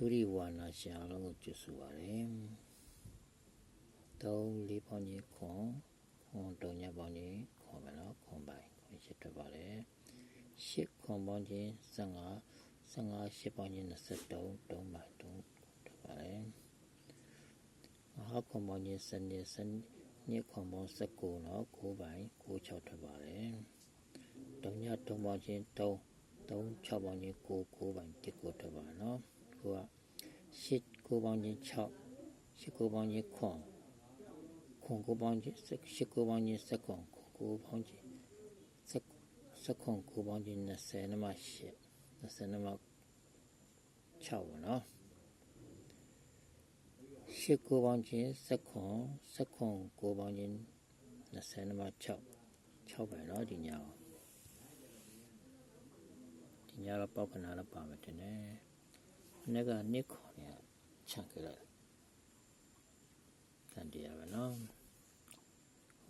ဒုရိဝါနာရှင်အလုံးကိုကျွတ်စုပါတယ်သုံးလေးပေါင်းကြီးခွန်ခွန်တုံညပေါင်းကြီးခွန်မယ်နော်ခွန်ပိုင်ခွန်ရှိထွက်ပါတယ်ရှစ်ခွန်ပေါင်းကြီး15 15ရှစ်ပေါင်းကြီး23 3ပိုင်3ထွက်ပါတယ်မဟာခွန်ပေါင်းကြီးစနစ်စနစ်ညခွန်ပေါင်း19နော်9ပိုင်9 6ထွက်ပါတယ်တုံညတုံပေါင်းကြီး3 3 6ပေါင်းကြီး9 9ပိုင်1ကိုထွက်ပါနော် ကိုကရှစ်9ပေါင်းကြီး6ရှစ်9ပေါင်းကြီးခွန်ခွန်9ပေါင်းကြီးရှစ်9ပေါင်းကြီးစက်ခွန်9ပေါင်းကြီးစက်စက်ခွန်9ပေါင်းကြီး20နမ8 20နမ6ပါနော်ရှစ်9ပေါင်းကြီးစက်ခွန်စက်ခွန်9ပေါင်းကြီး20နမ6 6ပဲနော်ဒီညောဒီညတော့ပောက်ကနာတော့ပါမယ်တင်တယ် နေ့ကနေ့ခေါ်နေချန်ခဲ့လိုက်တန်တရားပဲနော်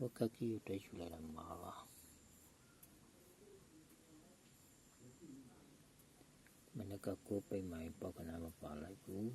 ဝကကီတွေ့ယူလိုက်တာမှာပါမနေ့ကကိုပိတ်မှပေါကနာမပါလိုက်ဘူး